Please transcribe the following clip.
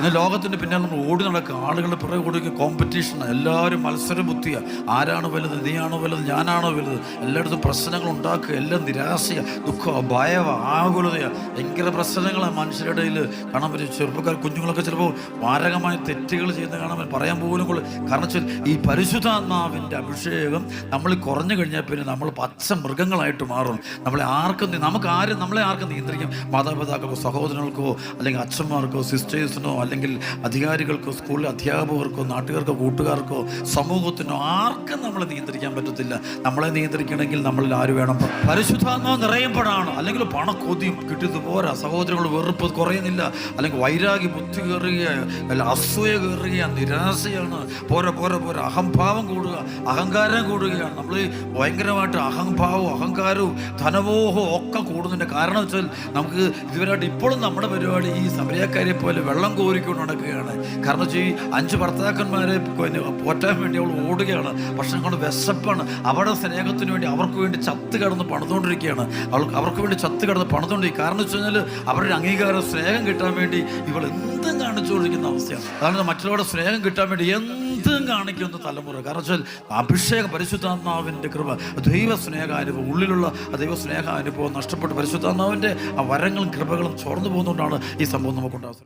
ഇന്ന് ലോകത്തിന്റെ പിന്നാലെ നമ്മൾ ഓടി നടക്കുക. ആളുകളുടെ പിറകെ ഓടിക്കുക കോമ്പറ്റീഷനാണ് എല്ലാവരും മത്സര ബുദ്ധിയാണ് ആരാണ് വലുത് നീയാണോ വലുത് ഞാനാണോ വലുത്? എല്ലായിടത്തും പ്രശ്നങ്ങൾ ഉണ്ടാക്കുക. എല്ലാം നിരാശയ ദുഃഖമാണ് ഭയമാണ് ആകുലതയാണ് ഭയങ്കര പ്രശ്നങ്ങളാണ് മനുഷ്യരുടെ ഇടയിൽ. കാണാൻ പറ്റും ചെറുപ്പക്കാർ കുഞ്ഞുങ്ങളൊക്കെ ചിലപ്പോൾ മാരകമായ തെറ്റുകൾ ചെയ്യുന്ന കാണാൻ പറയാൻ പോലും കൊള്ളു. കാരണം ഈ പരിശുദ്ധാത്മാവിന്റെ അഭിഷേകം നമ്മൾ കുറഞ്ഞു കഴിഞ്ഞാൽ പിന്നെ നമ്മൾ പച്ച മൃഗങ്ങളായിട്ട് മാറും. നമ്മളെ ആർക്കും നമുക്ക് ആരും നമ്മളെ ആർക്കും നിയന്ത്രിക്കും. മാതാപിതാക്കൾക്കോ സഹോദരങ്ങൾക്കോ അല്ലെങ്കിൽ അച്ഛന്മാർക്കോ സിസ്റ്റേഴ്സിനോ അല്ലെങ്കിൽ അധികാരികൾക്കോ സ്കൂളിലെ അധ്യാപകർക്കോ നാട്ടുകാർക്കോ കൂട്ടുകാർക്കോ സമൂഹത്തിനോ ആർക്കും നമ്മളെ നിയന്ത്രിക്കാൻ പറ്റത്തില്ല. നമ്മളെ നിയന്ത്രിക്കണമെങ്കിൽ നമ്മളിൽ ആര് വേണം? പരിശുദ്ധാത്മാവ് നിറയുമ്പോഴാണ് അല്ലെങ്കിൽ പണക്കൊതിയും കിട്ടിയത് പോരാ സഹോദരങ്ങൾ വെറുപ്പ് കുറയുന്നില്ല. അല്ലെങ്കിൽ വൈരാഗ്യ ബുദ്ധി കയറുക അല്ല അസൂയ കയറുക നിരാശയാണ്. പോരാ പോരാ പോരാ. അഹംഭാവം കൂടുക അഹങ്കാരം കൂടുകയാണ്. നമ്മൾ ഭയങ്കരമായിട്ട് അഹംഭാവവും അഹങ്കാരവും ധനമോഹവും ഒക്കെ കൂടുന്നതിന്റെ കാരണം വെച്ചാൽ നമുക്ക് ഇതുവരെയായിട്ട് ഇപ്പോഴും നമ്മുടെ പരിപാടി ഈ സമരക്കാരെ പോലെ വെള്ളം കോരിക്കൊണ്ട് നടക്കുകയാണ് കാരണം വെച്ചാൽ ഈ അഞ്ച് ഭർത്താക്കന്മാരെ പോറ്റാൻ വേണ്ടി അവൾ ഓടുകയാണ്. പക്ഷെ കൊണ്ട് വിശപ്പാണ്. അവരുടെ സ്നേഹത്തിന് വേണ്ടി അവർക്ക് വേണ്ടി ചത്ത് കിടന്ന് പണിതുകൊണ്ടിരിക്കുകയാണ്. അവൾ അവർക്ക് വേണ്ടി ചത്ത് കിടന്ന് പണിതുകൊണ്ടിരിക്കുക കാരണം വെച്ച് കഴിഞ്ഞാൽ അവരുടെ അംഗീകാരം സ്നേഹം കിട്ടാൻ വേണ്ടി ഇവൾ എന്തും കാണിച്ചു കാണിച്ചുകൊണ്ടിരിക്കുന്ന അവസ്ഥയാണ്. അതാണ് മറ്റുള്ളവരുടെ സ്നേഹം കിട്ടാൻ വേണ്ടി എന്തും കാണിക്കുന്ന തലമുറ. കാരണം വെച്ചാൽ അഭിഷേക പരിശുദ്ധാത്മാവിന്റെ കൃപ ദൈവ സ്നേഹാനുഭവം ഉള്ളിലുള്ള ദൈവ സ്നേഹാനുഭവം നഷ്ടപ്പെട്ട് പരിശുദ്ധാത്മാവിന്റെ ആ വരങ്ങളും കൃപകളും ചോർന്നു പോകുന്നതുകൊണ്ടാണ് ഈ സംഭവം നമുക്കുണ്ടാകുന്നത്.